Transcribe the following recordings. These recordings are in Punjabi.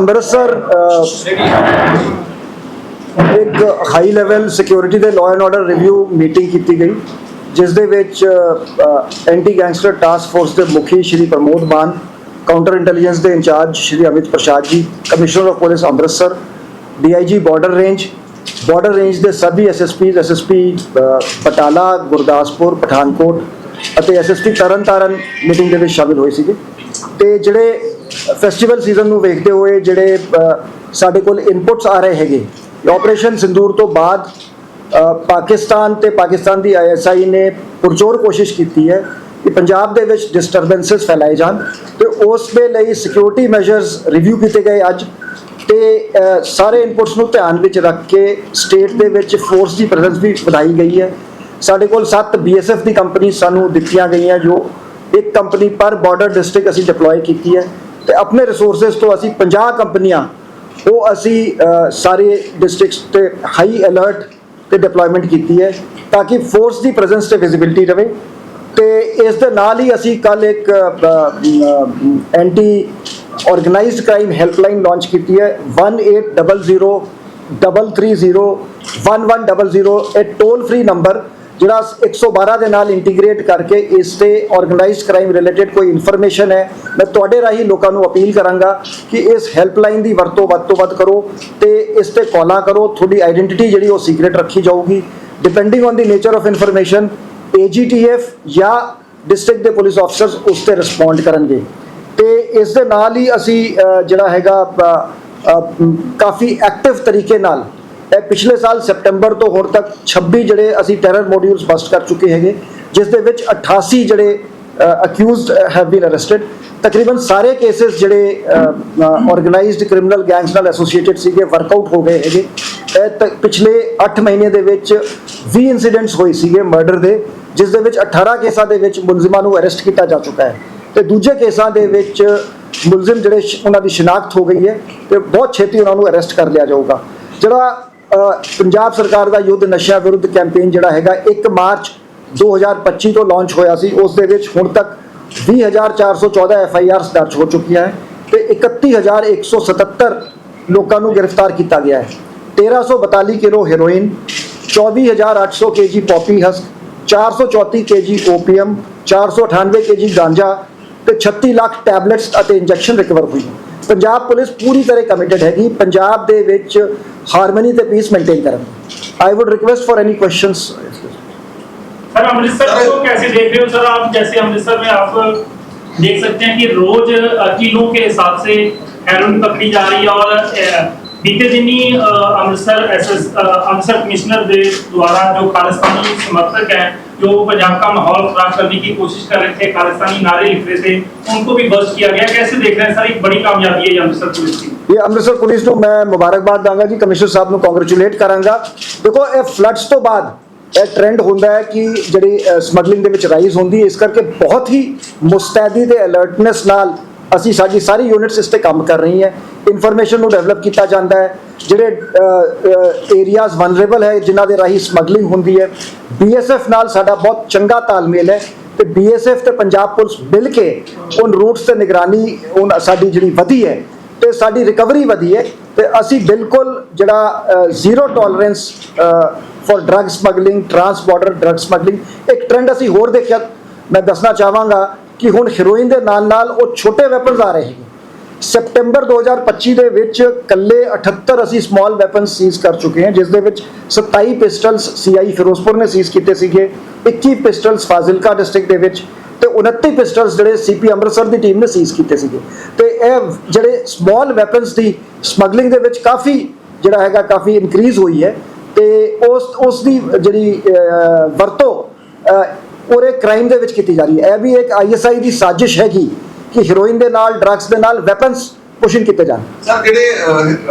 ਅੰਮ੍ਰਿਤਸਰ ਇੱਕ ਹਾਈ ਲੈਵਲ ਸਿਕਿਉਰਿਟੀ ਦੇ law and order review meeting ਕੀਤੀ ਗਈ, ਜਿਸ ਦੇ ਵਿੱਚ ਐਂਟੀ ਗੈਂਗਸਟਰ ਟਾਸਕ ਫੋਰਸ ਦੇ ਮੁਖੀ ਸ਼੍ਰੀ ਪ੍ਰਮੋਦ ਮਾਨ ਕਾਊਂਟਰ ਇੰਟੈਲੀਜੈਂਸ ਦੇ incharge Shri Amit Prasad ji commissioner of police Amritsar DIG border range border range ਦੇ ਸਭੀ ਐਸਐਸਪੀਜ਼ ਐਸਐਸਪੀ ਪਟਾਲਾ, ਗੁਰਦਾਸਪੁਰ, ਪਠਾਨਕੋਟ ਅਤੇ ਐਸਐਸਪੀ ਤਰਨਤਾਰਨ ਮੀਟਿੰਗ ਦੇ ਵਿੱਚ ਸ਼ਾਮਿਲ ਹੋਏ ਸੀਗੇ। ਤੇ ਜਿਹੜੇ ਫੈਸਟੀਵਲ ਸੀਜ਼ਨ ਨੂੰ ਵੇਖਦੇ ਹੋਏ ਜਿਹੜੇ ਸਾਡੇ ਕੋਲ ਇਨਪੁਟਸ ਆ ਰਹੇ ਹੈਗੇ ਆਪਰੇਸ਼ਨ ਸਿੰਦੂਰ ਤੋਂ ਬਾਅਦ ਪਾਕਿਸਤਾਨ ਤੇ ਪਾਕਿਸਤਾਨ ਦੀ ਆਈਐਸਆਈ ਨੇ ਪੁਰਜ਼ੋਰ ਕੋਸ਼ਿਸ਼ ਕੀਤੀ ਹੈ ਕਿ ਪੰਜਾਬ ਦੇ ਵਿੱਚ ਡਿਸਟਰਬੈਂਸਸ ਫੈਲਾਏ ਜਾਣ ਤੇ ਉਸ ਦੇ ਲਈ ਸਿਕਿਉਰਿਟੀ ਮੈਜਰਸ ਰਿਵਿਊ ਕੀਤੇ ਗਏ ਅੱਜ ਤੇ ਸਾਰੇ ਇਨਪੁਟਸ ਨੂੰ ਧਿਆਨ ਵਿੱਚ ਰੱਖ ਕੇ ਸਟੇਟ ਦੇ ਵਿੱਚ ਫੋਰਸ ਦੀ ਪ੍ਰੈਜ਼ੈਂਸ ਵੀ ਵਧਾਈ ਗਈ ਹੈ। ਸਾਡੇ ਕੋਲ 7 ਬੀਐਸਐਫ ਦੀ ਕੰਪਨੀ ਸਾਨੂੰ ਦਿੱਤੀਆਂ ਗਈਆਂ ਜੋ ਇੱਕ ਕੰਪਨੀ ਪਰ ਬਾਰਡਰ ਡਿਸਟ੍ਰਿਕਟ ਅਸੀਂ ਡਿਪਲੋਏ ਕੀਤੀ ਹੈ। ਤੇ ਆਪਣੇ ਰਿਸੋਰਸਸ ਤੋਂ ਅਸੀਂ 50 ਕੰਪਨੀਆਂ, ਉਹ ਅਸੀਂ ਸਾਰੇ ਡਿਸਟ੍ਰਿਕਟਸ ਤੇ ਹਾਈ ਅਲਰਟ ਤੇ ਡਿਪਲੋਇਮੈਂਟ ਕੀਤੀ ਹੈ ਤਾਂ ਕਿ ਫੋਰਸ ਦੀ ਪ੍ਰੈਜ਼ੈਂਸ ਤੇ ਵਿਜ਼ਿਬਿਲਟੀ ਰਵੇ ਤੇ ਇਸ ਦੇ ਨਾਲ ਹੀ ਅਸੀਂ ਕੱਲ ਇੱਕ anti organised crime helpline launch ਕੀਤੀ ਹੈ 1800 330 1100 ਇਹ ਟੋਲ ਫ੍ਰੀ ਨੰਬਰ ਜਿਹੜਾ 112 ਦੇ ਨਾਲ ਇੰਟੀਗ੍ਰੇਟ ਕਰਕੇ ਇਸ ਤੇ ਆਰਗੇਨਾਈਜ਼ਡ ਕ੍ਰਾਈਮ ਰਿਲੇਟਡ ਕੋਈ ਇਨਫੋਰਮੇਸ਼ਨ ਹੈ, ਮੈਂ ਤੁਹਾਡੇ ਰਾਹੀਂ ਲੋਕਾਂ ਨੂੰ ਅਪੀਲ ਕਰਾਂਗਾ ਕਿ ਇਸ ਹੈਲਪਲਾਈਨ ਦੀ ਵਰਤੋਂ ਵੱਧ ਤੋਂ ਵੱਧ ਕਰੋ ਤੇ ਇਸ ਤੇ ਕਾਲਾਂ ਕਰੋ, ਤੁਹਾਡੀ ਆਇਡੈਂਟੀਟੀ ਜਿਹੜੀ ਉਹ ਸੀਕ੍ਰੀਟ ਰੱਖੀ ਜਾਊਗੀ। Depending on the nature of information AGTF ਜਾਂ ਡਿਸਟ੍ਰਿਕਟ ਦੇ ਪੁਲਿਸ ਅਫਸਰਸ ਉਸ ਤੇ ਰਿਸਪੌਂਡ ਕਰਨਗੇ। ਤੇ ਇਸ ਦੇ ਨਾਲ ਹੀ ਅਸੀਂ ਜਿਹੜਾ ਹੈਗਾ ਕਾਫੀ ਐਕਟਿਵ ਤਰੀਕੇ ਨਾਲ ਇਹ ਪਿਛਲੇ ਸਾਲ ਸੈਪਟੈਂਬਰ ਤੋਂ ਹੁਣ ਤੱਕ 26 ਜਿਹੜੇ ਅਸੀਂ ਟੈਰਰ ਮੋਡਿਊਲਸ ਬਸਟ ਕਰ ਚੁੱਕੇ ਹੈਗੇ, ਜਿਸ ਦੇ ਵਿੱਚ 88 ਜਿਹੜੇ ਅਕਿਊਜ਼ਡ ਹੈਵ ਬੀਨ ਅਰੈਸਟਡ ਤਕਰੀਬਨ ਸਾਰੇ ਕੇसेस ਜਿਹੜੇ ਆਰਗੇਨਾਈਜ਼ਡ ਕ੍ਰਿਮੀਨਲ ਗੈਂਗਸ ਨਾਲ ਐਸੋਸੀਏਟਡ ਸੀਗੇ ਵਰਕਆਊਟ ਹੋ ਗਏ ਹੈਗੇ। ਇਹ ਤ- ਪਿਛਲੇ 8 ਮਹੀਨੇ ਦੇ ਵਿੱਚ 20 ਇਨਸੀਡੈਂਟਸ ਹੋਏ ਸੀਗੇ ਮਰਡਰ ਦੇ, ਜਿਸ ਦੇ ਵਿੱਚ 18 ਕੇਸਾਂ ਦੇ ਵਿੱਚ ਮੁਲਜ਼ਮਾਂ ਨੂੰ ਅਰੈਸਟ ਕੀਤਾ ਜਾ ਚੁੱਕਾ ਹੈ। ਤੇ ਦੂਜੇ ਕੇਸਾਂ ਦੇ ਵਿੱਚ ਮੁਲਜ਼ਮ ਜਿਹੜੇ ਸ਼- ਉਹਨਾਂ ਦੀ ਸ਼ਨਾਖਤ ਹੋ ਗਈ ਹੈ, ਤੇ ਬਹੁਤ ਛੇਤੀ ਉਹਨਾਂ ਨੂੰ ਅਰੈਸਟ ਕਰ ਲਿਆ ਜਾਊਗਾ। ਜਿਹੜਾ ਪੰਜਾਬ ਸਰਕਾਰ ਦਾ ਯੁੱਧ ਨਸ਼ਿਆਂ ਵਿਰੁੱਧ ਕੈਂਪੇਨ ਜਿਹੜਾ ਹੈਗਾ 1 ਮਾਰਚ 2025 ਤੋਂ ਲਾਂਚ ਹੋਇਆ ਸੀ। ਉਸ ਦੇ ਵਿੱਚ ਹੁਣ ਤੱਕ 20414 ਐਫ ਆਈ ਆਰਸ ਦਰਜ ਹੋ ਚੁੱਕੀਆਂ ਹੈ ਤੇ 31177 ਲੋਕਾਂ ਨੂੰ ਗ੍ਰਿਫਤਾਰ ਕੀਤਾ ਗਿਆ ਹੈ। 1342 kilo heroin 24800 KG poppy husk 434 KG opium 498 KG ganja ਤੇ 36 ਲੱਖ ਟੈਬਲੇਟਸ ਅਤੇ ਇੰਜੈਕਸ਼ਨ ਰਿਕਵਰ ਹੋਈ ਪੰਜਾਬ ਪੁਲਿਸ ਪੂਰੀ ਤਰ੍ਹਾਂ ਕਮਿਟਡ ਹੈਗੀ ਪੰਜਾਬ ਦੇ ਵਿੱਚ ਹਾਰਮਨੀ ਤੇ ਪੀਸ ਮੇਨਟੇਨ ਕਰਨ I would request for any questions sir Amritsar को कैसे देख रहे हो सर आप जैसे अमृतसर में आप देख सकते हैं कि रोज किलो के हिसाब से हेरोइन पकड़ी जा रही है और बीते दिन ही अमृतसर एस अमृतसर कमिश्नर द्वारा जो खालिस्तानी समर्थक हैं जो पंजाब का माहौल खराब करने की कोशिश कर रहे थे खालिस्तानी नारे लिख रहे थे उनको भी बस्ट किया गया कैसे देख रहे हैं सर एक बड़ी कामयाबी है ये अमृतसर पुलिस की ਇਹ ਅੰਮ੍ਰਿਤਸਰ ਪੁਲਿਸ ਨੂੰ ਮੈਂ ਮੁਬਾਰਕਬਾਦ ਦਾਂਗਾ ਜੀ ਕਮਿਸ਼ਨਰ ਸਾਹਿਬ ਨੂੰ ਕੰਗ੍ਰੈਚੁਲੇਟ ਕਰਾਂਗਾ ਦੇਖੋ ਇਹ ਫਲੱਡਸ ਤੋਂ ਬਾਅਦ ਇਹ ਟ੍ਰੈਂਡ ਹੁੰਦਾ ਹੈ ਕਿ ਜਿਹੜੀ ਸਮਗਲਿੰਗ ਦੇ ਵਿੱਚ ਰਾਈਜ਼ ਹੁੰਦੀ ਹੈ ਇਸ ਕਰਕੇ ਬਹੁਤ ਹੀ ਮੁਸਤੈਦੀ ਤੇ ਅਲਰਟਨੈਸ ਨਾਲ ਅਸੀਂ ਸਾਡੀ ਸਾਰੀ ਯੂਨਿਟਸ ਇਸ ਤੇ ਕੰਮ ਕਰ ਰਹੀ ਹੈ। ਇਨਫੋਰਮੇਸ਼ਨ ਨੂੰ ਡਿਵੈਲਪ ਕੀਤਾ ਜਾਂਦਾ ਹੈ। ਜਿਹੜੇ ਏਰੀਆਜ਼ ਵਨਰੇਬਲ ਹੈ, ਜਿਨ੍ਹਾਂ ਦੇ ਰਾਹੀਂ ਸਮਗਲਿੰਗ ਹੁੰਦੀ ਹੈ। ਬੀਐਸਐਫ ਨਾਲ ਸਾਡਾ ਬਹੁਤ ਚੰਗਾ ਤਾਲਮੇਲ ਹੈ ਤੇ ਬੀਐਸਐਫ ਤੇ ਪੰਜਾਬ ਪੁਲਿਸ ਮਿਲ ਕੇ ਉਨ ਰੂਟਸ ਤੇ ਨਿਗਰਾਨੀ ਉਨ ਸਾਡੀ ਜਿਹੜੀ ਵਧੀ ਹੈ ਤੇ ਸਾਡੀ ਰਿਕਵਰੀ ਵਧੀ ਹੈ ਤੇ ਅਸੀਂ ਬਿਲਕੁਲ ਜਿਹੜਾ zero tolerance for drug smuggling trans border drug smuggling ਇੱਕ ਟ੍ਰੈਂਡ ਅਸੀਂ ਹੋਰ ਦੇਖਿਆ। ਮੈਂ ਦੱਸਣਾ ਚਾਹਾਂਗਾ ਕਿ ਹੁਣ ਹੈਰੋਇਨ ਦੇ ਨਾਲ ਨਾਲ ਉਹ ਛੋਟੇ ਵੈਪਨਸ ਆ ਰਹੇ ਹੈਗੇ ਸੈਪਟੈਂਬਰ 2025 ਦੇ ਵਿੱਚ ਕੱਲੇ 78 ਅਸੀਂ ਸਮਾਲ ਵੈਪਨਸ ਸੀਜ਼ ਕਰ ਚੁੱਕੇ ਹਾਂ, ਜਿਸ ਦੇ ਵਿੱਚ 27 ਪਿਸਟਲਸ ਸੀਆਈ ਫਿਰੋਜ਼ਪੁਰ ਨੇ ਸੀਜ਼ ਕੀਤੇ ਸੀਗੇ 21 ਪਿਸਟਲਸ ਫਾਜ਼ਿਲਕਾ ਡਿਸਟ੍ਰਿਕਟ ਦੇ ਵਿੱਚ ਤੇ 29 ਪਿਸਟਲਸ ਜਿਹੜੇ ਸੀਪੀ ਅੰਮ੍ਰਿਤਸਰ ਦੀ ਟੀਮ ਨੇ ਸੀਜ਼ ਕੀਤੇ ਸੀਗੇ। ਤੇ ਇਹ ਜਿਹੜੇ ਸਮਾਲ ਵੈਪਨਸ ਦੀ ਸਮਗਲਿੰਗ ਦੇ ਵਿੱਚ ਕਾਫੀ ਜਿਹੜਾ ਹੈਗਾ ਕਾਫੀ ਇਨਕਰੀਜ਼ ਹੋਈ ਹੈ ਤੇ ਉਸ ਉਸ ਦੀ ਜਿਹੜੀ ਵਰਤੋਂ ਔਰ ਇਹ ਕ੍ਰਾਈਮ ਦੇ ਵਿੱਚ ਕੀਤੀ ਜਾ ਰਹੀ ਹੈ। ਇਹ ਵੀ ਇੱਕ ਆਈਐਸਆਈ ਦੀ ਸਾਜ਼ਿਸ਼ ਹੈਗੀ ਕਿ ਹੀਰੋਇਨ ਦੇ ਨਾਲ ਡਰੱਗਸ ਦੇ ਨਾਲ ਵੈਪਨਸ ਪੁਸ਼ਨ ਕੀਤੇ ਜਾਣ। ਸਰ ਜਿਹੜੇ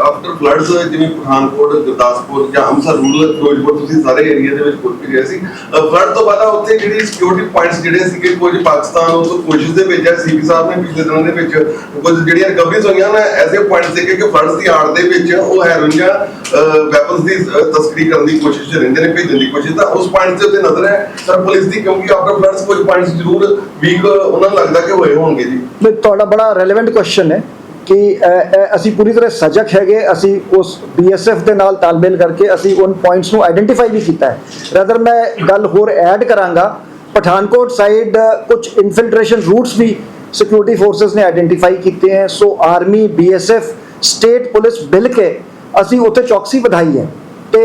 ਆਫਟਰ ਫਲੱਡਸ ਜਿਵੇਂ ਪਠਾਨਕੋਟ ਗੁਰਦਾਸਪੁਰ ਜਾਂ ਅੰਮ੍ਰਿਤਸਰ ਰੂਰਲ ਫਿਰੋਜ਼ਪੁਰ ਤੁਸੀਂ ਸਾਰੇ ਏਰੀਆ ਦੇ ਵਿੱਚ ਪੁੱਟ ਕੇ ਗਏ ਸੀ। ਫਲੱਡ ਤੋਂ ਬਾਅਦ ਉੱਥੇ ਜਿਹੜੀ ਸਿਕਿਉਰਿਟੀ ਪੁਆਇੰਟਸ ਜਿਹੜੇ ਸੀਗੇ ਕੁਝ ਪਾਕਿਸਤਾਨ ਉਹ ਤੋਂ ਕੋਸ਼ਿਸ਼ ਦੇ ਵਿੱਚ ਸੀਪੀ ਸਾਹਿਬ ਨੇ ਪਿਛਲੇ ਦਿਨਾਂ ਦੇ ਵਿੱਚ ਕੁਝ ਜਿਹੜੀਆਂ ਰਿਕਵਰੀਜ਼ ਹੋਈਆਂ ਨੇ ਐਸੇ ਪੁਆਇੰਟਸ ਦੇਖੇ ਕਿ ਫਲੱਡਸ ਦੀ ਆੜ ਦੇ ਵਿੱਚ ਉਹ ਹੈਰੋਇਨ ਜਾਂ ਵੈਪਨਸ ਦੀ ਤਸਕਰੀ ਕਰਨ ਦੀ ਕੋਸ਼ਿਸ਼ ਰਹਿੰਦੇ ਨੇ ਭੇਜਣ ਦੀ ਕੋਸ਼ਿਸ਼ ਤਾਂ ਉਸ ਪੁਆਇੰਟ ਦੇ ਉੱਤੇ ਨਜ਼ਰ ਹੈ। ਸਰ ਪੁਲਿਸ ਦੀ ਕਿਉਂਕਿ ਆਫਟਰ ਫਲੱਡਸ ਕੁਝ ਪੁਆਇੰਟਸ ਜ਼ਰੂਰ ਵੀਕ ਉਹਨਾਂ ਲੱਗਦਾ ਕਿ ਹੋਏ ਹੋਣਗੇ ਜੀ। ਤੁਹਾਡਾ ਬੜਾ ਰੈਲੇਵੈਂਟ ਕੁਐਸਚਨ ਹੈ। ਕਿ ਅਸੀਂ ਪੂਰੀ ਤਰ੍ਹਾਂ ਸਜਗ ਹੈਗੇ, ਅਸੀਂ ਉਸ ਬੀਐਸਐਫ ਦੇ ਨਾਲ ਤਾਲਮੇਲ ਕਰਕੇ ਅਸੀਂ ਉਹਨਾਂ ਪੁਆਇੰਟਸ ਨੂੰ ਆਇਡੈਂਟੀਫਾਈ ਵੀ ਕੀਤਾ ਹੈ। ਰਦਰ ਮੈਂ ਗੱਲ ਹੋਰ ਐਡ ਕਰਾਂਗਾ, ਪਠਾਨਕੋਟ ਸਾਈਡ ਕੁਝ ਇਨਫਿਲਟ੍ਰੇਸ਼ਨ ਰੂਟਸ ਵੀ ਸਿਕਿਉਰਿਟੀ ਫੋਰਸਸ ਨੇ ਆਇਡੈਂਟੀਫਾਈ ਕੀਤੇ ਹੈ। So army BSF state police ਮਿਲ ਕੇ ਅਸੀਂ ਉੱਥੇ ਚੌਕਸੀ ਵਧਾਈ ਹੈ। ਤੇ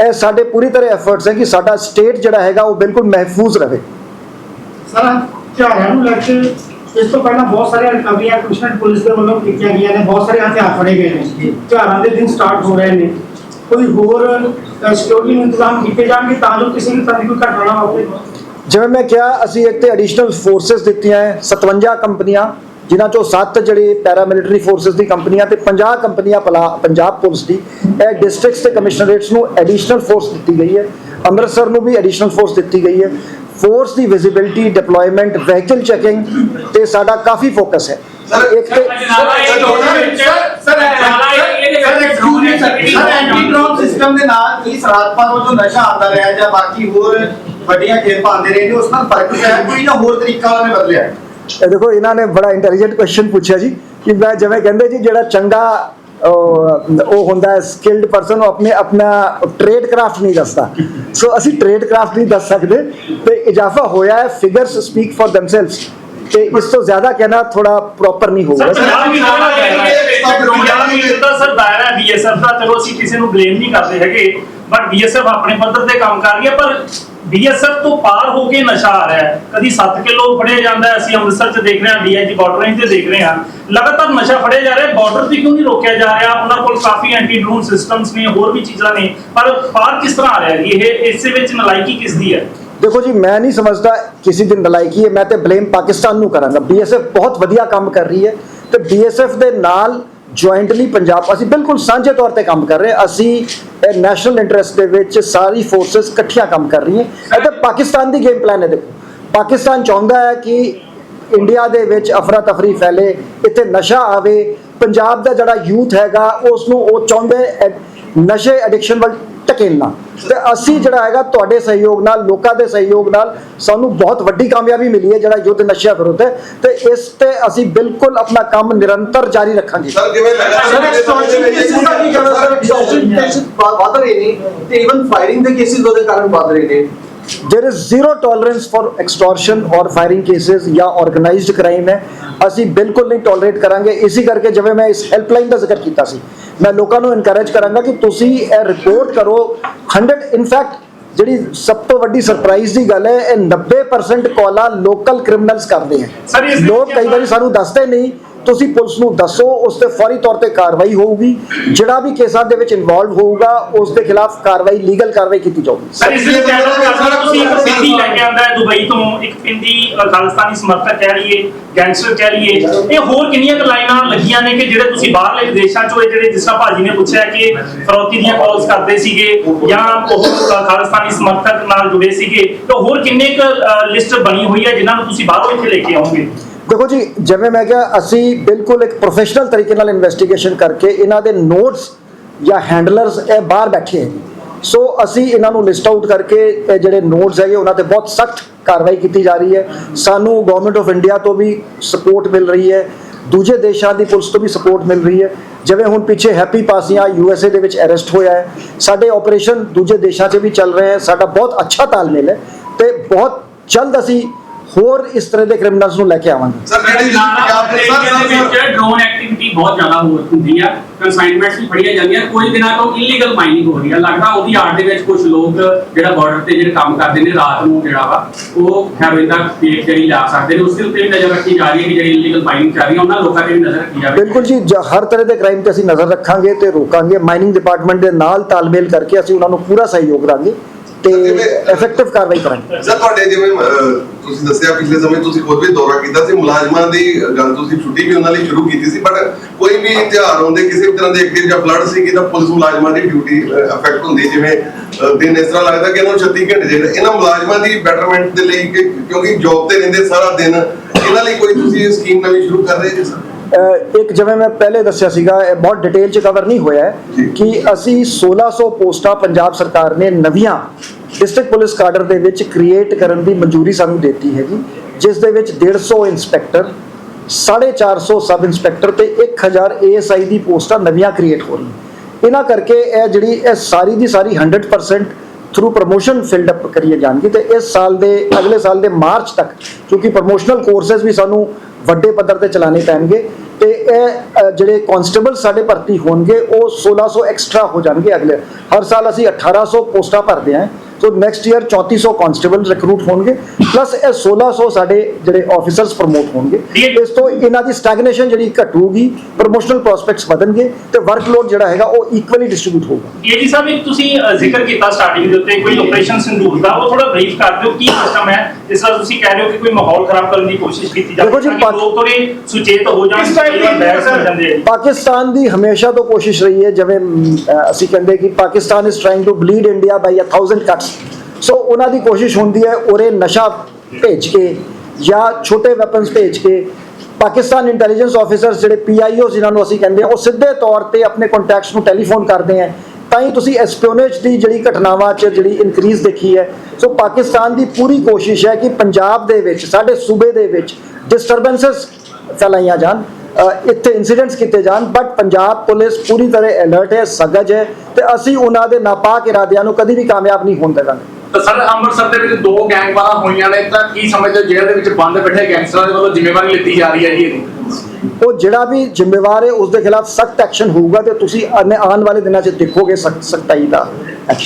ਇਹ ਸਾਡੇ ਪੂਰੀ ਤਰ੍ਹਾਂ ਐਫਰਟਸ ਹੈ ਕਿ ਸਾਡਾ ਸਟੇਟ ਜਿਹੜਾ ਹੈਗਾ ਉਹ ਬਿਲਕੁਲ ਮਹਿਫੂਜ਼ ਰਹੇ। ਸਰ ਝਾੜਿਆਂ ਨੂੰ ਲੈ ਕੇ ਇਸ ਤੋਂ ਪਹਿਲਾਂ ਬਹੁਤ ਸਾਰੀਆਂ ਰਿਕਵਰੀਆਂ ਕਮਿਸ਼ਨਰ ਪੁਲਿਸ ਦੇ ਵੱਲੋਂ ਕੀਤੀਆਂ ਗਈਆਂ ਨੇ ਬਹੁਤ ਸਾਰੇ ਹਥਿਆਰ ਫੜੇ ਗਏ ਨੇ ਝਾੜਾਂ ਦੇ ਦਿਨ ਸਟਾਰਟ ਹੋ ਰਹੇ ਨੇ ਕੋਈ ਹੋਰ ਸਿਕਿਉਰਿਟੀ ਇੰਤਜ਼ਾਮ ਕੀਤੇ ਜਾਣਗੇ ਤਾਂ ਜੋ ਕਿਸੇ ਵੀ ਤਰ੍ਹਾਂ ਦੀ ਕੋਈ ਘਟਨਾ ਨਾ ਵਾਪਰੇ ਜਿਵੇਂ ਮੈਂ ਕਿਹਾ, ਅਸੀਂ ਇੱਕ ਐਡੀਸ਼ਨਲ ਫੋਰਸਸ ਦਿੱਤੀਆਂ 57 ਕੰਪਨੀਆਂ, ਜਿਨ੍ਹਾਂ ਚੋਂ 7 ਜਿਹੜੇ ਪੈਰਾਮਿਲਟਰੀ ਫੋਰਸਸ ਦੀ ਕੰਪਨੀਆਂ ਤੇ 50 ਕੰਪਨੀਆਂ ਪੰਜਾਬ ਪੁਲਿਸ ਦੀ, ਇਹ ਡਿਸਟ੍ਰਿਕਟਸ ਤੇ ਕਮਿਸ਼ਨਰੇਟਸ ਨੂੰ ਐਡੀਸ਼ਨਲ ਫੋਰਸ ਦਿੱਤੀ ਗਈ ਹੈ। ਅੰਮ੍ਰਿਤਸਰ ਨੂੰ ਵੀ ਐਡੀਸ਼ਨਲ ਫੋਰਸ ਦਿੱਤੀ ਗਈ ਹੈ। ਫੋਰਸ ਦੀ ਵਿਜ਼ਿਬਿਲਟੀ ਡਿਪਲੋਇਮੈਂਟ ਵਹੀਕਲ ਚੈਕਿੰਗ ਤੇ ਸਾਡਾ ਕਾਫੀ ਫੋਕਸ ਹੈ ਇੱਕ ਤੇ ਸਰ ਐਂਟੀ ਡਰੋਨ ਸਿਸਟਮ ਦੇ ਨਾਲ ਕੀ ਸਰਹੱਦ ਪਾਰੋਂ ਜੋ ਨਸ਼ਾ ਆਉਂਦਾ ਰਿਹਾ ਜਾਂ ਬਾਕੀ ਹੋਰ ਵੱਡੀਆਂ ਖੇਪਾਂ ਆਉਂਦੇ ਰਹੇ ਨੇ ਉਸ ਨਾਲ ਫ਼ਰਕ ਪਿਆ ਹੈ? ਕੋਈ ਜਾਂ ਹੋਰ ਤਰੀਕਾ ਉਹਨਾਂ ਨੇ ਬਦਲਿਆ ਇਹ ਦੇਖੋ ਇਹਨਾਂ ਨੇ ਬੜਾ ਇੰਟੈਲੀਜੈਂਟ ਕੁਐਸਚਨ ਪੁੱਛਿਆ ਜੀ ਕਿ ਮੈਂ ਜਿਵੇਂ ਕਹਿੰਦੇ ਜੀ ਜਿਹੜਾ ਚੰਗਾ ਉਹ ਹੁੰਦਾ ਹੈ ਸਕਿਲਡ ਪਰਸਨ ਉਹ ਆਪਣੇ, ਆਪਣਾ ਟ੍ਰੇਡ ਕਰਾਫਟ ਨਹੀਂ ਦੱਸਦਾ। ਸੋ ਅਸੀਂ ਟ੍ਰੇਡ ਕਰਾਫਟ ਨਹੀਂ ਦੱਸ ਸਕਦੇ। ਤੇ ਇਜ਼ਾਫਾ ਹੋਇਆ ਹੈ ਫਿਗਰਸ ਸਪੀਕ ਫॉर ਥੈਮਸੈਲਵਸ ਤੇ ਇਸ ਤੋਂ ਜ਼ਿਆਦਾ ਕਹਿਣਾ ਥੋੜਾ ਪ੍ਰੋਪਰ ਨਹੀਂ ਹੋਊਗਾ ਸਰ ਪੰਜਾਬ ਵੀ ਪੰਜਾਬ ਵੀ ਤਾਂ ਸਰ ਦਾਇਰਾ ਹੈ ਬੀਐਸਐਫ ਦਾ ਚਲੋ ਅਸੀਂ ਕਿਸੇ ਨੂੰ ਬਲੇਮ ਨਹੀਂ ਕਰਦੇ ਹੈਗੇ ਬਟ ਬੀਐਸਐਫ ਆਪਣੇ ਪੱਧਰ ਤੇ ਕੰਮ ਕਰ ਰਹੀ ਹੈ, ਪਰ ਬੀਐਸਐਫ ਤੋਂ ਪਾਰ ਹੋ ਕੇ ਨਸ਼ਾ ਆ ਰਿਹਾ ਹੈ। ਕਦੀ 7 ਕਿਲੋ ਫੜਿਆ ਜਾਂਦਾ ਹੈ, ਅਸੀਂ ਅੰਮ੍ਰਿਤਸਰ 'ਚ ਦੇਖ ਰਹੇ ਹਾਂ ਡੀਆਈਜੀ ਬਾਰਡਰ ਰੇਂਜ ਤੇ ਦੇਖ ਰਹੇ ਹਾਂ। ਲਗਾਤਾਰ ਨਸ਼ਾ ਫੜਿਆ ਜਾ ਰਿਹਾ ਹੈ ਬਾਰਡਰ ਤੇ ਕਿਉਂ ਨਹੀਂ ਰੋਕਿਆ ਜਾ ਰਿਹਾ? ਉਹਨਾਂ ਕੋਲ ਕਾਫੀ ਐਂਟੀ ਡਰੋਨ ਸਿਸਟਮਸ ਨੇ, ਹੋਰ ਵੀ ਚੀਜ਼ਾਂ ਨੇ, ਪਰ ਪਾਰ ਕਿਸ ਤਰ੍ਹਾਂ ਆ ਰਿਹਾ ਜੀ? ਇਹ ਇਸੇ ਵਿੱਚ ਨਲਾਇਕੀ ਕਿਸ ਦੀ ਹੈ? ਦੇਖੋ ਜੀ, ਮੈਂ ਨਹੀਂ ਸਮਝਦਾ ਕਿਸੇ ਦਿਨ ਨਲਾਇਕੀ ਹੈ, ਮੈਂ ਤੇ ਬਲੇਮ ਪਾਕਿਸਤਾਨ ਨੂੰ ਕਰਾਂਗਾ। ਬੀਐਸਐਫ ਬਹੁਤ ਵਧੀਆ ਕੰਮ ਕਰ ਰਹੀ ਹੈ ਤੇ ਬੀਐਸਐਫ ਦੇ ਨਾਲ ਜੁਆਇੰਟਲੀ ਪੰਜਾਬ ਅਸੀਂ ਬਿਲਕੁਲ ਸਾਂਝੇ ਤੌਰ ਤੇ ਕੰਮ ਕਰ ਰਹੇ ਅਸੀਂ ਨੈਸ਼ਨਲ ਇੰਟਰਸਟ ਦੇ ਵਿੱਚ ਸਾਰੀ ਫੋਰਸਸ ਇਕੱਠੀਆਂ ਕੰਮ ਕਰ ਰਹੀਆਂ। ਇਹ ਤਾਂ ਪਾਕਿਸਤਾਨ ਦੀ ਗੇਮ ਪਲਾਨ ਹੈ ਦੇਖੋ। ਪਾਕਿਸਤਾਨ ਚਾਹੁੰਦਾ ਹੈ ਕਿ ਇੰਡੀਆ ਦੇ ਵਿੱਚ ਅਫਰਾ ਤਫਰੀ ਫੈਲੇ ਇੱਥੇ ਨਸ਼ਾ ਆਵੇ। ਪੰਜਾਬ ਦਾ ਜਿਹੜਾ ਯੂਥ ਹੈਗਾ ਉਸ ਨੂੰ ਉਹ ਚਾਹੁੰਦੇ ਨਸ਼ੇ ਐਡਿਕਸ਼ਨ ਵੱਲ ਧਕੇਲਣਾ ਤੇ ਅਸੀਂ ਜਿਹੜਾ ਹੈਗਾ ਤੁਹਾਡੇ ਸਹਿਯੋਗ ਨਾਲ ਲੋਕਾਂ ਦੇ ਸਹਿਯੋਗ ਨਾਲ ਸਾਨੂੰ ਬਹੁਤ ਵੱਡੀ ਕਾਮਯਾਬੀ ਮਿਲੀ ਹੈ ਜਿਹੜਾ ਯੁੱਧ ਨਸ਼ਿਆਂ ਵਿਰੁੱਧ ਹੈ। ਤੇ ਇਸ ਤੇ ਅਸੀਂ ਬਿਲਕੁਲ ਆਪਣਾ ਕੰਮ ਨਿਰੰਤਰ ਜਾਰੀ ਰੱਖਾਂਗੇ। ਸਰ ਜਿਵੇਂ ਵੱਧ ਰਹੇ ਨੇ ਤੇ ਇਵਨ ਫਾਇਰਿੰਗ ਦੇ ਕੇਸਿਸ ਉਹਦੇ ਕਾਰਨ ਵੱਧ ਰਹੇ ਨੇ। There is zero tolerance for extortion or firing cases ਜਾਂ organized crime ਹੈ। ਅਸੀਂ ਬਿਲਕੁਲ ਨਹੀਂ ਟੋਲਰੇਟ ਕਰਾਂਗੇ। ਇਸੇ ਕਰਕੇ ਜਿਵੇਂ ਮੈਂ ਇਸ ਹੈਲਪਲਾਈਨ ਦਾ ਜ਼ਿਕਰ ਕੀਤਾ ਸੀ ਮੈਂ ਲੋਕਾਂ ਨੂੰ ਇਨਕਰੇਜ ਕਰਾਂਗਾ ਕਿ ਤੁਸੀਂ ਇਹ ਰਿਪੋਰਟ ਕਰੋ। 100 ਇਨਫੈਕਟ ਜਿਹੜੀ ਸਭ ਤੋਂ ਵੱਡੀ ਸਰਪ੍ਰਾਈਜ਼ ਦੀ ਗੱਲ ਹੈ ਇਹ 90% ਕਾਲਾਂ ਲੋਕਲ ਕ੍ਰਿਮੀਨਲਸ ਕਰਦੇ ਹੈ Sir, ਇਸ ਦੇ ਲੋਕ ਕਈ ਵਾਰੀ ਸਾਨੂੰ ਦੱਸਦੇ ਨਹੀਂ ਤੁਸੀਂ ਪੁਲਿਸ ਨੂੰ ਦੱਸੋ ਉਸ ਤੇ ਫੌਰੀ ਤੌਰ ਤੇ ਕਾਰਵਾਈ ਹੋਊਗੀ। ਜਿਹੜਾ ਵੀ ਕੇਸਾਂ ਦੇ ਵਿੱਚ ਇਨਵੋਲਵ ਹੋਊਗਾ ਉਸ ਦੇ ਖਿਲਾਫ ਕਾਰਵਾਈ ਲੀਗਲ ਕਾਰਵਾਈ ਕੀਤੀ ਜਾਊਗੀ। ਸਰ ਇਸ ਤੁਸੀਂ ਇੱਕ ਪਿੰਡੀ ਲੈ ਕੇ ਆਂਦਾ ਹੈ ਦੁਬਈ ਤੋਂ ਇੱਕ ਪਿੰਡੀ ਖਾਲਿਸਤਾਨੀ ਸਮਰਥਕ ਕਹਿ ਲਈਏ ਗੈਂਗਸਟਰ ਕਹਿ ਲਈਏ, ਇਹ ਹੋਰ ਕਿੰਨੀਆਂ ਕੁ ਲਾਈਨਾਂ ਲੱਗੀਆਂ ਨੇ ਕਿ ਜਿਹੜੇ ਤੁਸੀਂ ਬਾਹਰਲੇ ਵਿਦੇਸ਼ਾਂ ਚੋਂ ਇਹ ਜਿਹੜੇ ਜਿਸ ਤਰ੍ਹਾਂ ਭਾਜੀ ਨੇ ਪੁੱਛਿਆ ਕਿ ਫਰੌਤੀ ਦੀਆਂ ਕਾਲਸ ਕਰਦੇ ਸੀਗੇ ਜਾਂ ਉਹ ਖਾਲਿਸਤਾਨੀ ਸਮਰਥਕ ਨਾਲ ਜੁੜੇ ਸੀਗੇ, ਤਾਂ ਹੋਰ ਕਿੰਨੇ ਕੁ ਲਿਸਟ ਬਣੀ ਹੋਈ ਹੈ ਜਿਨ੍ਹਾਂ ਨੂੰ ਤੁਸੀਂ ਬਾਹਰੋਂ ਇੱਥੇ ਲੈ ਕੇ ਆਓਗੇ? ਦੇਖੋ ਜੀ, ਜਿਵੇਂ ਮੈਂ ਕਿਹਾ, ਅਸੀਂ ਬਿਲਕੁਲ ਇੱਕ ਪ੍ਰੋਫੈਸ਼ਨਲ ਤਰੀਕੇ ਨਾਲ ਇਨਵੈਸਟੀਗੇਸ਼ਨ ਕਰਕੇ ਇਹਨਾਂ ਦੇ ਨੋਟਸ ਜਾਂ ਹੈਂਡਲਰਸ ਇਹ ਬਾਹਰ ਬੈਠੇ ਹੈ ਸੋ ਅਸੀਂ ਇਹਨਾਂ ਨੂੰ ਲਿਸਟ ਆਊਟ ਕਰਕੇ, ਇਹ ਜਿਹੜੇ ਨੋਟਸ ਹੈਗੇ, ਉਹਨਾਂ ਤੇ ਬਹੁਤ ਸਖਤ ਕਾਰਵਾਈ ਕੀਤੀ ਜਾ ਰਹੀ ਹੈ। ਸਾਨੂੰ ਗਵਰਨਮੈਂਟ ਆਫ ਇੰਡੀਆ ਤੋਂ ਵੀ ਸਪੋਰਟ ਮਿਲ ਰਹੀ ਹੈ। ਦੂਜੇ ਦੇਸ਼ਾਂ ਦੀ ਪੁਲਿਸ ਤੋਂ ਵੀ ਸਪੋਰਟ ਮਿਲ ਰਹੀ ਹੈ। ਜਿਵੇਂ ਹੁਣ ਪਿੱਛੇ ਹੈਪੀ ਪਾਸੀਆਂ ਯੂਐਸਏ ਦੇ ਵਿੱਚ ਅਰੈਸਟ ਹੋਇਆ ਹੈ। ਸਾਡੇ ਆਪਰੇਸ਼ਨ ਦੂਜੇ ਦੇਸ਼ਾਂ 'ਚ ਵੀ ਚੱਲ ਰਹੇ ਹੈ। ਸਾਡਾ ਬਹੁਤ ਅੱਛਾ ਤਾਲਮੇਲ ਹੈ ਤੇ ਬਹੁਤ ਜਲਦ ਅਸੀਂ ਹੋਰ ਇਸ ਤਰ੍ਹਾਂ ਦੇ ਕ੍ਰਿਮੀਨਲਸ ਨੂੰ ਲੈ ਕੇ ਆਵਾਂਗੇ। ਸਰ ਜਿਹੜੀ ਤੁਸੀਂ ਪੰਜਾਬ ਦੇ ਵਿੱਚ ਡਰੋਨ ਐਕਟੀਵਿਟੀ ਬਹੁਤ ਜ਼ਿਆਦਾ ਹੋ ਹੁੰਦੀ ਆ ਕਨਸਾਈਨਮੈਂਟਸ ਵੀ ਫੜੀਆਂ ਜਾਂਦੀਆਂ ਕੁਝ ਦਿਨਾਂ ਤੋਂ ਇਲੀਗਲ ਮਾਈਨਿੰਗ ਹੋ ਰਹੀ ਆ। ਲੱਗਦਾ ਉਹਦੀ ਆੜ ਦੇ ਵਿੱਚ ਕੁਝ ਲੋਕ ਜਿਹੜਾ ਬਾਰਡਰ ਤੇ ਜਿਹੜੇ ਕੰਮ ਕਰਦੇ ਨੇ ਰਾਤ ਨੂੰ ਜਿਹੜਾ ਵਾ ਉਹ ਹੈਰੋਇਨ ਦਾ ਫੇਕ ਜਿਹੜੀ ਲਾ ਸਕਦੇ ਨੇ। ਉਸ ਦੇ ਉੱਤੇ ਵੀ ਨਜ਼ਰ ਰੱਖੀ ਜਾ ਰਹੀ ਹੈ ਕਿ ਜਿਹੜੀ ਇਲੀਗਲ ਮਾਈਨਿੰਗ ਚੱਲ ਰਹੀ ਹੈ ਉਹਨਾਂ ਲੋਕਾਂ ਤੇ ਵੀ ਨਜ਼ਰ ਰੱਖੀ ਜਾਵੇ। ਬਿਲਕੁਲ ਜੀ ਹਰ ਤਰ੍ਹਾਂ ਦੇ ਕ੍ਰਾਈਮ ਤੇ ਅਸੀਂ ਨਜ਼ਰ ਰੱਖਾਂਗੇ ਤੇ ਰੋਕਾਂਗੇ। ਮਾਈਨਿੰਗ ਡਿਪਾਰਟਮੈਂਟ ਦੇ ਨਾਲ ਤਾਲਮੇਲ ਕਰਕੇ ਅਸੀਂ ਉਹਨਾਂ ਨੂੰ ਪੂਰਾ ਸਹਿਯੋਗ ਕਰਾਂਗੇ ਤੇ ਇਫੈਕਟਿਵ ਕਾਰਵਾਈ ਕਰਾਂਗੇ। ਸਰ ਤੁਹਾਡੇ ਜਿਵੇਂ ਤੁਸੀਂ ਦੱਸਿਆ ਪਿਛਲੇ ਸਮੇਂ ਤੁਸੀਂ ਖੁਦ ਵੀ ਦੌਰਾ ਕੀਤਾ ਸੀ ਮੁਲਾਜ਼ਮਾਂ ਦੀ ਗੱਲ ਤੁਸੀਂ ਛੁੱਟੀ ਵੀ ਉਹਨਾਂ ਲਈ ਸ਼ੁਰੂ ਕੀਤੀ ਸੀ ਬਟ ਕੋਈ ਵੀ ਤਿਉਹਾਰ ਹੁੰਦੇ ਕਿਸੇ ਵੀ ਤਰ੍ਹਾਂ ਦੇ ਐਕਟਿਵ ਜਾਂ ਫਲੱਡ ਸੀ ਤਾਂ ਪੁਲਿਸ ਮੁਲਾਜ਼ਮਾਂ ਦੀ ਡਿਊਟੀ ਅਫੈਕਟ ਹੁੰਦੀ ਜਿਵੇਂ ਦਿਨ ਇਸ ਤਰ੍ਹਾਂ ਲੱਗਦਾ ਕਿ ਇਹਨਾਂ ਨੂੰ 36 ਘੰਟੇ ਜਿਹੜੇ ਇਹਨਾਂ ਮੁਲਾਜ਼ਮਾਂ ਦੀ ਬੈਟਰਮੈਂਟ ਦੇ ਲਈ ਕਿਉਂਕਿ ਜੌਬ ਤੇ ਰਹਿੰਦੇ ਸਾਰਾ ਦਿਨ ਇਹਨਾਂ ਲਈ ਕੋਈ ਤੁਸੀਂ ਸਕੀਮ ਨਵੀਂ ਸ਼ੁਰੂ ਕਰ ਰਹੇ ਜੀ ਸਰ ਇੱਕ ਜਿਵੇਂ ਮੈਂ ਪਹਿਲੇ ਦੱਸਿਆ ਸੀਗਾ ਇਹ ਬਹੁਤ ਡਿਟੇਲ ਚ ਕਵਰ ਨਹੀਂ ਹੋਇਆ ਹੈ। ਕਿ ਅਸੀਂ 1600 ਪੋਸਟਾਂ ਪੰਜਾਬ ਸਰਕਾਰ ਨੇ ਨਵੀਆਂ ਡਿਸਟ੍ਰਿਕਟ ਪੁਲਿਸ ਕਾਡਰ ਦੇ ਵਿੱਚ ਕ੍ਰੀਏਟ ਕਰਨ ਦੀ ਮਨਜ਼ੂਰੀ ਸਾਨੂੰ ਦਿੱਤੀ ਹੈਗੀ ਜਿਸ ਦੇ ਵਿੱਚ 150 ਇੰਸਪੈਕਟਰ 450 ਸਬ ਇੰਸਪੈਕਟਰ ਤੇ 1000 ਏਐਸਆਈ ਦੀ ਪੋਸਟਾਂ ਨਵੀਆਂ ਕ੍ਰੀਏਟ ਹੋ ਰਹੀਆਂ ਇਹਨਾਂ ਕਰਕੇ ਇਹ ਜਿਹੜੀ ਇਹ ਸਾਰੀ ਦੀ ਸਾਰੀ 100% ਥਰੂ ਪ੍ਰੋਮੋਸ਼ਨ ਫਿਲਡ ਅਪ ਕਰੀਏ ਜਾਣਗੇ ਤੇ ਇਸ ਸਾਲ ਦੇ ਅਗਲੇ ਸਾਲ ਦੇ ਮਾਰਚ ਤੱਕ ਕਿਉਂਕਿ ਪ੍ਰੋਮੋਸ਼ਨਲ ਕੋਰਸਸ ਵੀ ਸਾਨੂੰ ਵੱਡੇ ਪੱਧਰ ਤੇ ਚਲਾਣੇ ਪੈਣਗੇ ਤੇ ਇਹ ਅ, ਜਿਹੜੇ ਕਨਸਟੇਬਲ ਸਾਡੇ ਭਰਤੀ ਹੋਣਗੇ ਉਹ 1600 ਐਕਸਟਰਾ ਹੋ ਜਾਣਗੇ ਅਗਲੇ। ਹਰ ਸਾਲ ਅਸੀਂ 1800 ਪੋਸਟਾਂ ਭਰਦੇ ਹਾਂ। So next year 3400 constable recruit ਹੋਣਗੇ। ਪਲੱਸ ਇਹ 1600 ਸਾਡੇ ਜਿਹੜੇ ਆਫੀਸਰਸ ਪ੍ਰਮੋਟ ਹੋਣਗੇ। ਇਸ ਤੋਂ ਇਹਨਾਂ ਦੀ ਸਟੈਗਨੇਸ਼ਨ ਜਿਹੜੀ ਘਟੂਗੀ ਪ੍ਰੋਮੋਸ਼ਨਲ ਪ੍ਰੋਸਪੈਕਟਸ ਵਧਣਗੇ ਤੇ ਵਰਕਲੋਡ ਜਿਹੜਾ ਹੈਗਾ ਉਹ ਇਕੁਅਲੀ ਡਿਸਟ੍ਰੀਬਿਊਟ ਹੋਊਗਾ। ਇਹ ਜੀ ਸਾਹਿਬ ਇੱਕ ਤੁਸੀਂ ਅ, ਜ਼ਿਕਰ ਕੀਤਾ ਸਟਾਰਟਿੰਗ ਦੇ ਉੱਤੇ ਕੋਈ ਆਪਰੇਸ਼ਨ ਸੰਦੂਰ ਦਾ ਉਹ ਥੋੜਾ ਬਰੀਫ ਕਰ ਦਿਓ ਕੀ ਸਿਸਟਮ ਹੈ? ਜਿਸ ਤਰ੍ਹਾਂ ਤੁਸੀਂ ਕਹਿ ਰਹੇ ਹੋ ਕਿ ਕੋਈ ਮਾਹੌਲ ਖਰਾਬ ਕਰਨ ਦੀ ਕੋਸ਼ਿਸ਼ ਕੀਤੀ ਜਾਂਦੀ ਤਾਂ ਕਿ ਲੋਕ ਥੋੜੇ ਸੁਚੇਤ ਹੋ ਜਾਣ ਕਈ ਵਾਰ ਦੀ ਬਹਿਸ ਹੋ ਸਰ? ਜਾਂਦੇ ਆ ਪਾਕਿਸਤਾਨ ਦੀ ਹਮੇਸ਼ਾ ਤੋਂ ਕੋਸ਼ਿਸ਼ ਰਹੀ ਹੈ ਜਿਵੇਂ ਅਸੀਂ ਕਹਿੰਦੇ ਕਿ Pakistan is trying to bleed India by 1000 cuts so ਉਹਨਾਂ ਦੀ ਕੋਸ਼ਿਸ਼ ਹੁੰਦੀ ਹੈ ਉਰੇ ਨਸ਼ਾ ਭੇਜ ਕੇ ਜਾਂ ਛੋਟੇ ਵੈਪਨਸ ਭੇਜ ਕੇ ਪਾਕਿਸਤਾਨ ਇੰਟੈਲੀਜੈਂਸ ਆਫੀਸਰਸ ਜਿਹੜੇ ਪੀਆਈਓ ਜਿਨ੍ਹਾਂ ਨੂੰ ਅਸੀਂ ਕਹਿੰਦੇ ਹਾਂ ਉਹ ਸਿੱਧੇ ਤੌਰ ਤੇ ਆਪਣੇ ਕੰਟੈਕਟਸ ਨੂੰ ਟੈਲੀਫੋਨ ਕਰਦੇ ਆ ਤਾਂ ਹੀ ਤੁਸੀਂ ਐਸਪੀਓਨੇਜ ਦੀ ਜਿਹੜੀ ਘਟਨਾਵਾਂ 'ਚ ਜਿਹੜੀ ਇਨਕਰੀਜ਼ ਦੇਖੀ ਹੈ, ਸੋ ਪਾਕਿਸਤਾਨ ਦੀ ਪੂਰੀ ਕੋਸ਼ਿਸ਼ ਹੈ ਕਿ ਪੰਜਾਬ ਦੇ ਵਿੱਚ, ਸਾਡੇ ਸੂਬੇ ਦੇ ਵਿੱਚ ਡਿਸਟਰਬੈਂਸਸ ਫੈਲਾਈਆਂ ਜਾਣ ਇੱਥੇ ਇਨਸੀਡੈਂਟਸ ਕੀਤੇ ਜਾਣ ਬਟ ਪੰਜਾਬ ਪੁਲਿਸ ਪੂਰੀ ਤਰ੍ਹਾਂ ਅਲਰਟ ਹੈ, ਸਗਜ ਹੈ, ਤੇ ਅਸੀਂ ਉਹਨਾਂ ਦੇ ਨਾਪਾਕ ਇਰਾਦਿਆਂ ਨੂੰ ਕਦੀ ਵੀ ਕਾਮਯਾਬ ਨਹੀਂ ਹੋਣ ਦੇਵਾਂਗੇ। ਤਾਂ ਸਰ, ਅੰਮ੍ਰਿਤਸਰ ਦੇ ਵਿੱਚ ਦੋ ਗੈਂਗਵਾਰਾਂ ਹੋਈਆਂ ਨੇ, ਤਾਂ ਕੀ ਸਮਝਦੇ ਹੋ, ਜੇਲ੍ਹ ਦੇ ਵਿੱਚ ਬੰਦ ਬੈਠੇ ਗੈਂਗਸਟਰਾਂ ਦੇ ਵੱਲੋਂ ਜ਼ਿੰਮੇਵਾਰੀ ਲਿੱਤੀ ਜਾ ਰਹੀ ਹੈ ਜੀ ਇਹਦੀ? ਉਹ ਜਿਹੜਾ ਵੀ ਜ਼ਿੰਮੇਵਾਰ ਹੈ, ਉਸ ਦੇ ਖਿਲਾਫ ਸਖਤ ਐਕਸ਼ਨ ਹੋਊਗਾ ਤੇ ਤੁਸੀਂ ਆਉਣ ਵਾਲੇ ਦਿਨਾਂ 'ਚ ਦੇਖੋਗੇ ਸਖਤਾਈ ਦਾ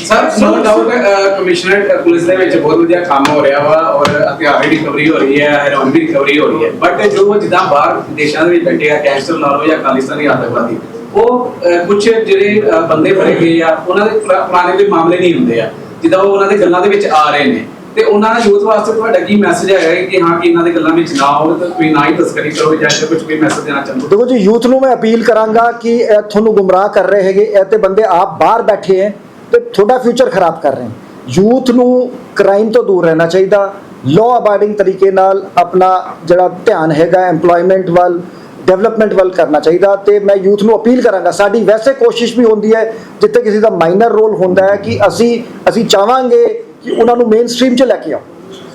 sir no doubt commissioner police ਦੇ ਵਿੱਚ ਬਹੁਤ ਵਧੀਆ ਕੰਮ ਹੋ ਰਿਹਾ ਵਾ ਔਰ ਹਥਿਆਰ ਦੀ ਰਿਕਵਰੀ ਹੋ ਰਹੀ ਹੈ ਹੈਰੋਇਨ ਦੀ ਰਿਕਵਰੀ ਹੋ ਰਹੀ ਹੈ। ਬਟ ਜੋ ਜਿੱਦਾਂ ਬਾਹਰ ਦੇਸ਼ਾਂ ਦੇ ਵਿੱਚ ਬੈਠੇ ਆ ਗੈਂਗਸਟਰ ਲਾ ਜਾਂ ਖਾਲਿਸਤਾਨੀ ਆਤੰਕਵਾਦੀ, ਉਹ ਕੁਝ ਜਿਹੜੇ ਬੰਦੇ ਫੜੇ ਗਏ ਆ, ਉਹਨਾਂ ਦੇ ਪੁਰਾਣੇ ਕੋਈ ਮਾਮਲੇ ਨਹੀਂ ਹੁੰਦੇ ਆ। ਜਿੱਦਾਂ ਉਹ ਉਹਨਾਂ ਦੇ ਗੱਲਾਂ ਦੇ ਵਿੱਚ ਆ ਰਹੇ ਨੇ। ਤੇ ਉਹਨਾਂ ਦਾ ਯੂਥ ਵਾਸਤੇ ਤੁਹਾਡਾ ਕੀ ਮੈਸੇਜ ਹੈਗਾ ਕਿ ਹਾਂ, ਕਿ ਇਹਨਾਂ ਦੇ ਗੱਲਾਂ ਵਿੱਚ ਨਾ ਆਓ ਤੇ ਕੋਈ ਨਾ ਹੀ ਤਸਕਰੀ ਕਰੋ ਜਾਂ ਇਹਦਾ ਕੁਝ ਕੋਈ ਮੈਸੇਜ ਦੇਣਾ ਚਾਹੁੰਦੇ ਦੇਖੋ ਜੀ, ਯੂਥ ਨੂੰ ਮੈਂ ਅਪੀਲ ਕਰਾਂਗਾ ਕਿ ਇਹ ਤੁਹਾਨੂੰ ਗੁੰਮਰਾਹ ਕਰ ਰਹੇ ਹੈਗੇ, ਇਹ ਤੇ ਬੰਦੇ ਆਪ ਬਾਹਰ ਬੈਠੇ ਹੈ ਤੇ ਤੁਹਾਡਾ ਫਿਊਚਰ ਖਰਾਬ ਕਰ ਰਹੇ ਹਨ ਯੂਥ ਨੂੰ ਕ੍ਰਾਈਮ ਤੋਂ ਦੂਰ ਰਹਿਣਾ ਚਾਹੀਦਾ ਲਾਅ ਅਬਾਈਡਿੰਗ ਤਰੀਕੇ ਨਾਲ ਆਪਣਾ ਜਿਹੜਾ ਧਿਆਨ ਹੈਗਾ ਐਮਪਲੋਇਮੈਂਟ ਵੱਲ ਡਿਵੈਲਪਮੈਂਟ ਵੱਲ ਕਰਨਾ ਚਾਹੀਦਾ ਤੇ ਮੈਂ ਯੂਥ ਨੂੰ ਅਪੀਲ ਕਰਾਂਗਾ। ਸਾਡੀ ਵੈਸੇ ਕੋਸ਼ਿਸ਼ ਵੀ ਹੁੰਦੀ ਹੈ, ਜਿੱਥੇ ਕਿਸੇ ਦਾ ਮਾਈਨਰ ਰੋਲ ਹੁੰਦਾ ਹੈ ਕਿ ਅਸੀਂ ਅਸੀਂ ਚਾਹਾਂਗੇ ਕਿ ਉਹਨਾਂ ਨੂੰ ਮੇਨ ਸਟ੍ਰੀਮ 'ਚ ਲੈ ਕੇ ਆਓ।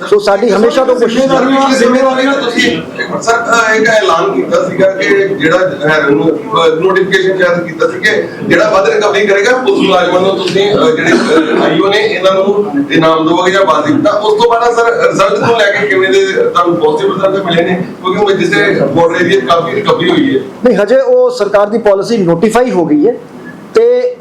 ਸੋ ਸਾਡੀ ਹਮੇਸ਼ਾ ਤੋਂ ਕੋਸ਼ਿਸ਼ ਪਿਛਲੇ ਜ਼ਿੰਮੇਵਾਰੀ ਨਾਲ ਤੁਸੀਂ ਸਰ ਇੱਕ ਐਲਾਨ ਕੀਤਾ ਸੀਗਾ ਕਿ ਜਿਹੜਾ ਨੋਟੀਫਿਕੇਸ਼ਨ ਜਾਰੀ ਕੀਤਾ ਸੀ ਕਿ ਜਿਹੜਾ ਵੱਧ ਰਿਕਵਰੀ ਕਰੇਗਾ ਪੁਲਿਸ ਮੁਲਾਜ਼ਮਾਂ ਨੂੰ ਤੁਸੀਂ ਜਿਹੜੇ ਆਈਓ ਨੇ ਇਹਨਾਂ ਨੂੰ ਇਨਾਮ ਦੋਗੇ ਜਾਂ ਬਾਜ਼ੀ ਤਾਂ ਉਸ ਤੋਂ ਬਾਅਦ ਸਰ ਰਿਜ਼ਲਟ ਨੂੰ ਲੈ ਕੇ ਕਿਵੇਂ ਦੇ ਤੁਹਾਨੂੰ ਪੋਜ਼ਿਟਿਵ ਰਿਜ਼ਲਟ ਮਿਲੇ ਨੇ? ਕਿਉਂਕਿ ਉਹ ਜਿਸੇ ਬਾਰਡਰ ਏਰੀਆ ਕਾਫੀ ਰਿਕਵਰੀ ਹੋਈ ਹੈ। ਨਹੀਂ ਹਜੇ ਉਹ ਸਰਕਾਰ ਦੀ ਪਾਲਿਸੀ ਨੋਟੀਫਾਈ ਹੋ ਗਈ ਹੈ। ਤੇ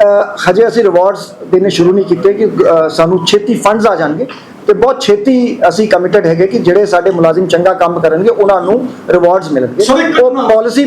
ਹਜੇ ਅਸੀਂ ਰਿਵਾਰਡਸ ਦੇਣੇ ਸ਼ੁਰੂ ਨਹੀਂ ਕੀਤੇ ਕਿ ਸਾਨੂੰ ਛੇਤੀ ਫੰਡਸ ਆ ਜਾਣਗੇ। ਤੇ ਬਹੁਤ ਛੇਤੀ ਅਸੀਂ ਕਮਿਟਡ ਹੈਗੇ ਕਿ ਜਿਹੜੇ ਸਾਡੇ ਮੁਲਾਜ਼ਮ ਚੰਗਾ ਕੰਮ ਕਰਨਗੇ ਉਹਨਾਂ ਨੂੰ ਰਿਵਾਰਡਸ ਮਿਲਣਗੇ। ਉਹ ਪਾਲਿਸੀ